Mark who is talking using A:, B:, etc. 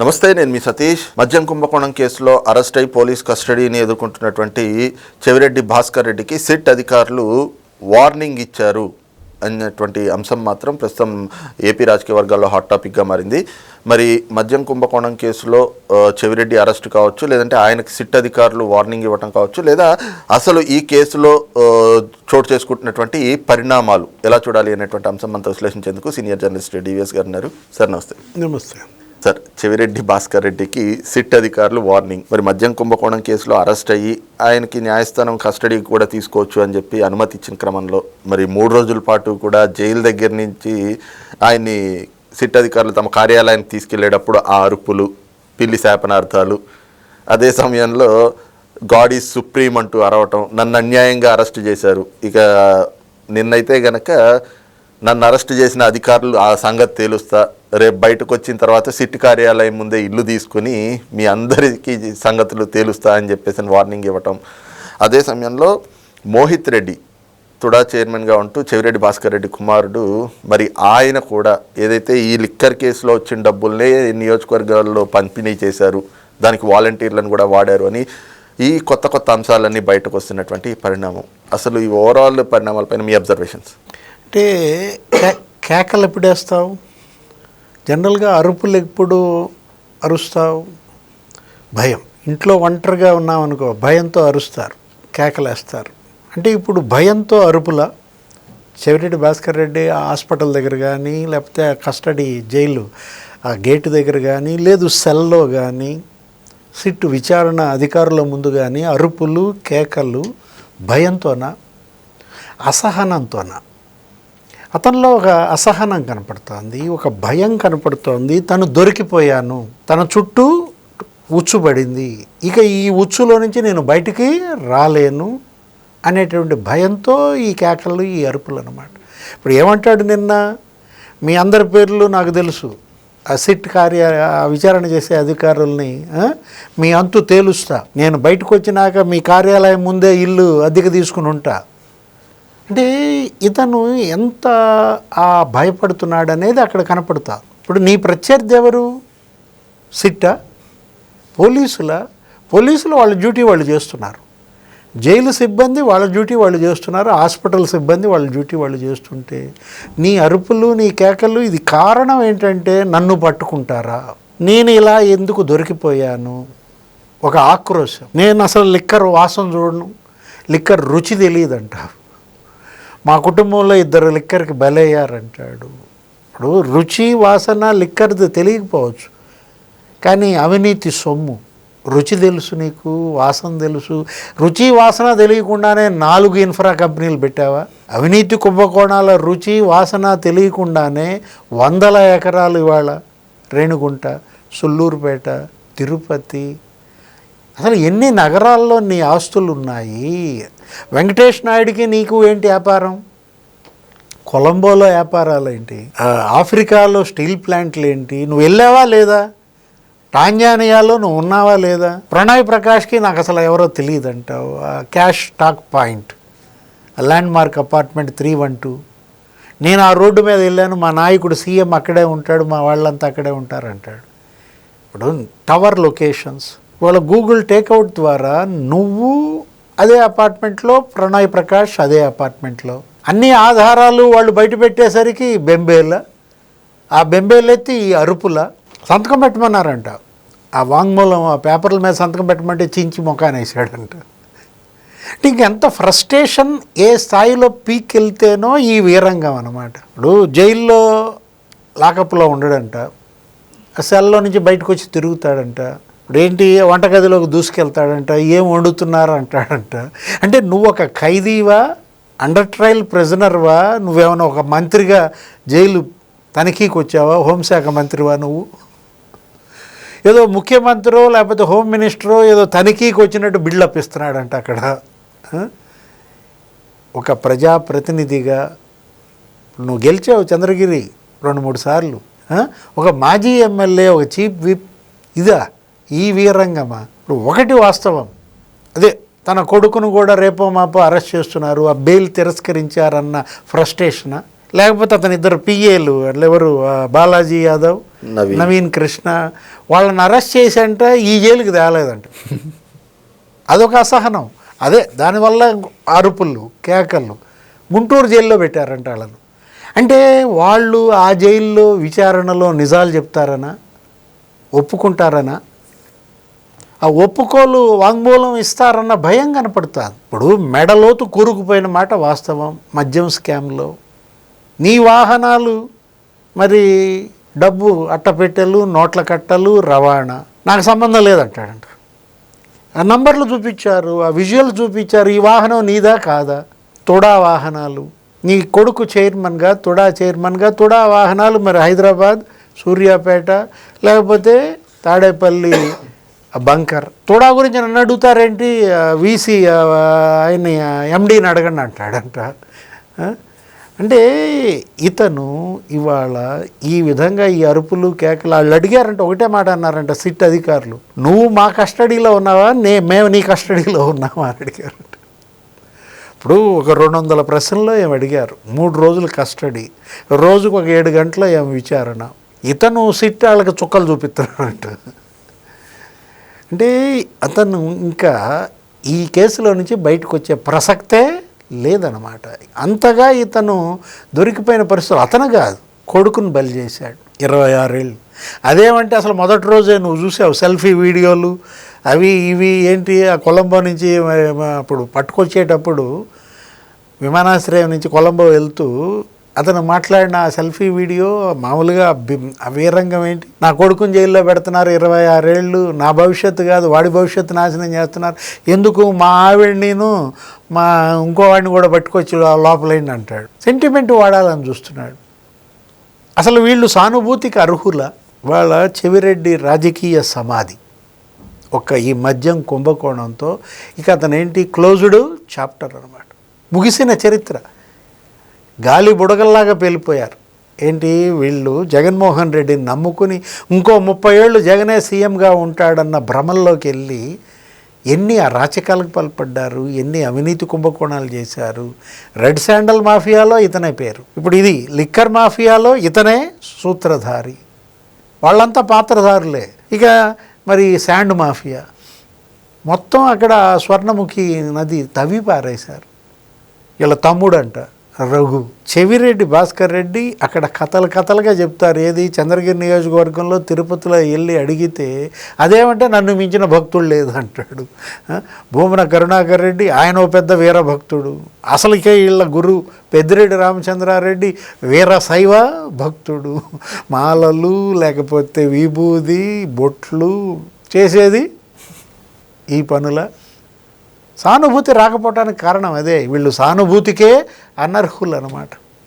A: నమస్తే నేను మీ సతీష్. మద్యం కుంభకోణం కేసులో అరెస్ట్ అయి పోలీస్ కస్టడీని ఎదుర్కొంటున్నటువంటి చెవిరెడ్డి భాస్కర్ రెడ్డికి సిట్ అధికారులు వార్నింగ్ ఇచ్చారు అనేటువంటి అంశం మాత్రం ప్రస్తుతం ఏపీ రాజకీయ వర్గాల్లో హాట్ టాపిక్గా మారింది. మరి మద్యం కుంభకోణం కేసులో చెవిరెడ్డి అరెస్ట్ కావచ్చు లేదంటే ఆయనకి సిట్ అధికారులు వార్నింగ్ ఇవ్వటం కావచ్చు లేదా అసలు ఈ కేసులో చోటు చేసుకుంటున్నటువంటి పరిణామాలు ఎలా చూడాలి అనేటువంటి అంశం అంతా విశ్లేషించేందుకు సీనియర్ జర్నలిస్ట్ డివిఎస్ గారు ఉన్నారు. సార్ నమస్తే.
B: నమస్తే.
A: సార్ చెవిరెడ్డి భాస్కర్ రెడ్డికి సిట్ అధికారులు వార్నింగ్. మరి మద్యం కుంభకోణం కేసులో అరెస్ట్ అయ్యి ఆయనకి న్యాయస్థానం కస్టడీకి కూడా తీసుకోవచ్చు అని చెప్పి అనుమతి ఇచ్చిన క్రమంలో మరి మూడు రోజుల పాటు కూడా జైలు దగ్గర నుంచి ఆయన్ని సిట్ అధికారులు తమ కార్యాలయానికి తీసుకెళ్ళేటప్పుడు ఆ అరుపులు పిల్లి శాపనార్థాలు. అదే సమయంలో గాడ్ ఈజ్ సుప్రీం అంటూ అరవటం నన్ను అన్యాయంగా అరెస్ట్ చేశారు. ఇక నిన్నైతే గనక నన్ను అరెస్ట్ చేసిన అధికారులు ఆ సంగతి తేలుస్తా రేపు బయటకు వచ్చిన తర్వాత సిట్ కార్యాలయం ముందే ఇల్లు తీసుకుని మీ అందరికీ సంగతులు తేలుస్తా అని చెప్పేసి వార్నింగ్ ఇవ్వటం. అదే సమయంలో మోహిత్ రెడ్డి తుడా చైర్మన్గా ఉంటూ చెవిరెడ్డి భాస్కర్ రెడ్డి కుమారుడు మరి ఆయన కూడా ఏదైతే ఈ లిక్కర్ కేసులో వచ్చిన డబ్బుల్నే నియోజకవర్గాల్లో పంపిణీ చేశారు దానికి వాలంటీర్లను కూడా వాడారు అని ఈ కొత్త కొత్త అంశాలన్నీ బయటకు వస్తున్నటువంటి పరిణామం. అసలు ఈ ఓవరాల్ పరిణామాలపైన మీ అబ్జర్వేషన్స్?
B: అంటే కేకలు ఎప్పుడేస్తావు జనరల్గా అరుపులు ఎప్పుడు అరుస్తావు? భయం. ఇంట్లో ఒంటరిగా ఉన్నామనుకో భయంతో అరుస్తారు కేకలేస్తారు. అంటే ఇప్పుడు భయంతో అరుపుల చెవిరెడ్డి భాస్కర్ రెడ్డి హాస్పిటల్ దగ్గర కానీ లేకపోతే ఆ కస్టడీ జైలు ఆ గేటు దగ్గర కానీ లేదు సెల్లో కానీ సిట్టు విచారణ అధికారుల ముందు కానీ అరుపులు కేకలు భయంతోనా? అసహనంతోనా? అతనిలో ఒక అసహనం కనపడుతోంది ఒక భయం కనపడుతోంది. తను దొరికిపోయాను. తన చుట్టూ ఉచ్చు పడింది ఇక ఈ ఉచ్చులో నుంచి నేను బయటికి రాలేను అనేటువంటి భయంతో ఈ కేకలు ఈ అరుపులు అనమాట ఇప్పుడు ఏమంటాడు నిన్న? మీ అందరి పేర్లు నాకు తెలుసు. ఆ సిట్ కార్య ఆ విచారణ చేసే అధికారుల్ని మీ అంతు తేలుస్తా. నేను బయటకు వచ్చినాక మీ కార్యాలయం ముందే ఇల్లు అద్దెకు తీసుకుని ఉంటా. అంటే ఇతను ఎంత ఆ భయపడుతున్నాడు అనేది అక్కడ కనపడతా. ఇప్పుడు నీ ప్రత్యర్థి ఎవరు? సిట్టా? పోలీసుల? పోలీసులు వాళ్ళ డ్యూటీ వాళ్ళు చేస్తున్నారు. జైలు సిబ్బంది వాళ్ళ డ్యూటీ వాళ్ళు చేస్తున్నారు. హాస్పిటల్ సిబ్బంది వాళ్ళ డ్యూటీ వాళ్ళు చేస్తుంటే నీ అరుపులు నీ కేకలు ఇది కారణం ఏంటంటే నన్ను పట్టుకుంటారా? నేను ఇలా ఎందుకు దొరికిపోయాను? ఒక ఆక్రోశం. నేను అసలు లిక్కర్ వాసన చూడను. లిక్కర్ రుచి తెలియదంట మా కుటుంబంలో ఇద్దరు లిక్కర్కి బలయ్యారంటాడు. ఇప్పుడు రుచి వాసన లిక్కర్ది తెలియకపోవచ్చు. కానీ అవినీతి సొమ్ము. రుచి తెలుసు నీకు వాసన తెలుసు. రుచి వాసన తెలియకుండానే నాలుగు ఇన్ఫ్రా కంపెనీలు పెట్టావా? అవినీతి కుంభకోణాల రుచి వాసన తెలియకుండానే వందల ఎకరాలు ఇవాళ రేణుగుంట సుల్లూరుపేట తిరుపతి. అసలు ఎన్ని నగరాల్లో నీ ఆస్తులు ఉన్నాయి వెంకటేష్ నాయుడికి నీకు ఏంటి వ్యాపారం? కొలంబోలో వ్యాపారాలు ఏంటి ఆఫ్రికాలో స్టీల్ ప్లాంట్లు ఏంటి నువ్వు వెళ్ళావా లేదా? టాంజానియాలో నువ్వు ఉన్నావా లేదా? ప్రణయ్ ప్రకాష్కి నాకు అసలు ఎవరో తెలియదు అంటావు cash stock point. Landmark apartment three one two. నేను ఆ రోడ్డు మీద వెళ్ళాను మా నాయకుడు సీఎం అక్కడే ఉంటాడు మా వాళ్ళంతా అక్కడే ఉంటారు అంటాడు ఇప్పుడు టవర్ లొకేషన్స్. వాళ్ళ గూగుల్ టేక్అవుట్ ద్వారా నువ్వు అదే అపార్ట్మెంట్లో ప్రణయ్ ప్రకాష్ అదే అపార్ట్మెంట్లో. అన్ని ఆధారాలు వాళ్ళు బయట పెట్టేసరికి బెంబేల ఆ బెంబేలెత్తి ఈ అరుపుల. సంతకం పెట్టమన్నారంట. ఆ వాంగ్మూలం ఆ పేపర్ల మీద సంతకం పెట్టమంటే చించి ముఖానేసాడంట. వేసాడంట ఇంకెంత ఫ్రస్ట్రేషన్ ఏ స్థాయిలో పీక్ వెళ్తేనో ఈ వీరంగం అనమాట ఇప్పుడు జైల్లో లాకప్లో ఉండడంట. సెల్లో నుంచి బయటకు వచ్చి తిరుగుతాడంట. ఇప్పుడు ఏంటి వంటగదిలోకి దూసుకెళ్తాడంట ఏం వండుతున్నారు? అంటాడంట. అంటే నువ్వు ఒక ఖైదీవా అండర్ ట్రయల్ ప్రెజనర్వా నువ్వేమైనా ఒక మంత్రిగా జైలు తనిఖీకి వచ్చావా హోంశాఖ మంత్రివా నువ్వు? ఏదో ముఖ్యమంత్రో లేకపోతే హోమ్ మినిస్టరో ఏదో తనిఖీకి వచ్చినట్టు బిల్డప్ ఇస్తున్నాడంట అక్కడ. ఒక ప్రజాప్రతినిధిగా నువ్వు గెలిచావు చంద్రగిరి రెండు మూడు సార్లు. ఒక మాజీ ఎమ్మెల్యే ఒక చీఫ్ విప్ ఇదా? ఈ వీరంగమా? ఇప్పుడు ఒకటి వాస్తవం. అదే తన కొడుకును కూడా రేపో మాపో అరెస్ట్ చేస్తున్నారు. ఆ బెయిల్ తిరస్కరించారన్న ఫ్రస్ట్రేషనా? లేకపోతే అతని ఇద్దరు పిఏలు ఎవరు? బాలాజీ యాదవ్
A: నవీన్.
B: నవీన్ కృష్ణ వాళ్ళని అరెస్ట్ చేసి అంటే ఈ జైలుకి తేలేదంట. అదొక అసహనం. అదే దానివల్ల అరుపులు కేకలు గుంటూరు జైల్లో పెట్టారంట వాళ్ళను. అంటే వాళ్ళు ఆ జైల్లో విచారణలో నిజాలు చెప్తారనా? ఒప్పుకుంటారనా? ఆ ఒప్పుకోలు వాంగ్మూలం ఇస్తారన్న భయం కనపడుతుంది. ఇప్పుడు మెడలోతు కూరుకుపోయిన మాట వాస్తవం మద్యం స్కామ్లో. నీ వాహనాలు మరి డబ్బు అట్టపెట్టెలు నోట్ల కట్టలు రవాణా. నాకు సంబంధం లేదంటాడంట. ఆ నంబర్లు చూపించారు ఆ విజువల్ చూపించారు ఈ వాహనం నీదా కాదా? తుడా వాహనాలు. నీ కొడుకు చైర్మన్గా తుడా చైర్మన్గా తుడా వాహనాలు మరి హైదరాబాద్ సూర్యాపేట లేకపోతే తాడేపల్లి బంకర్. తోడా గురించి నన్ను అడుగుతారేంటి? వీసీ ఆయన్ని ఎండీని అడగండి అంటాడంట. అంటే ఇతను ఇవాళ ఈ విధంగా ఈ అరుపులు కేకలు వాళ్ళు అడిగారంట ఒకటే మాట అన్నారంట సిట్ అధికారులు. నువ్వు మా కస్టడీలో ఉన్నావా? నే మేము నీ కస్టడీలో ఉన్నావా అని అడిగారంట. ఇప్పుడు ఒక రెండు వందల ప్రశ్నలో ఏం అడిగారు? మూడు రోజులు కస్టడీ రోజుకు ఒక ఏడు గంటల ఏం విచారణ. ఇతను సిట్ వాళ్ళకి చుక్కలు చూపిస్తున్నాడంట. అంటే అతను ఇంకా ఈ కేసులో నుంచి బయటకు వచ్చే ప్రసక్తే లేదనమాట అంతగా ఇతను దొరికిపోయిన పరిస్థితులు అతను కాదు కొడుకుని బలి చేశాడు ఇరవై ఆరేళ్ళు. అదేమంటే అసలు మొదటి రోజే నువ్వు చూసావు సెల్ఫీ వీడియోలు అవి ఇవి ఏంటి? ఆ కొలంబో నుంచి అప్పుడు పట్టుకొచ్చేటప్పుడు విమానాశ్రయం నుంచి కొలంబో వెళ్తూ అతను మాట్లాడిన సెల్ఫీ వీడియో మామూలుగా బి- ఏంటి? నా కొడుకుని జైల్లో పెడుతున్నారు ఇరవై ఆరేళ్ళు నా భవిష్యత్తు కాదు వాడి భవిష్యత్తు నాశనం చేస్తున్నారు. ఎందుకు మా ఆవిడ నేను మా ఇంకో వాడిని కూడా పట్టుకొచ్చి లోపలైంది అంటాడు. సెంటిమెంట్ వాడాలని చూస్తున్నాడు. అసలు వీళ్ళు సానుభూతికి అర్హుల? వాళ్ళ చెవిరెడ్డి రాజకీయ సమాధి. ఒక ఈ మద్యం కుంభకోణంతో ఇక అతను ఏంటి? క్లోజ్డ్ చాప్టర్ అనమాట ముగిసిన చరిత్ర. గాలి బుడగల్లాగా పేలిపోయారు. ఏంటి? వీళ్ళు జగన్మోహన్ రెడ్డిని నమ్ముకుని ఇంకో ముప్పై ఏళ్ళు జగనే సీఎంగా ఉంటాడన్న భ్రమల్లోకి వెళ్ళి ఎన్ని అరాచకాలకు పాల్పడ్డారు? ఎన్ని అవినీతి కుంభకోణాలు చేశారు? రెడ్ శాండల్ మాఫియాలో ఇతనే పేరు. ఇప్పుడు ఇది లిక్కర్ మాఫియాలో ఇతనే సూత్రధారి. వాళ్ళంతా పాత్రధారులే. ఇక మరి శాండ్ మాఫియా. మొత్తం అక్కడ స్వర్ణముఖి నది తవ్వి పారేశారు. వీళ్ళ తమ్ముడు రఘు. చెవిరెడ్డి భాస్కర్ రెడ్డి అక్కడ కథలు కథలుగా చెప్తారు. ఏది? చంద్రగిరి నియోజకవర్గంలో తిరుపతిలో వెళ్ళి అడిగితే అదేమంటే నన్ను మించిన భక్తుడు లేదు అంటాడు. భూమన కరుణాకర్ రెడ్డి ఆయన ఓ పెద్ద వీర భక్తుడు అసలుకే వీళ్ళ గురు పెద్దిరెడ్డి రామచంద్రారెడ్డి వీర శైవ భక్తుడు. మాలలు లేకపోతే విభూది బొట్లు చేసేది ఈ పనుల సానుభూతి రాకపోవటానికి కారణం అదే. వీళ్ళు సానుభూతికే అనర్హులు అనమాట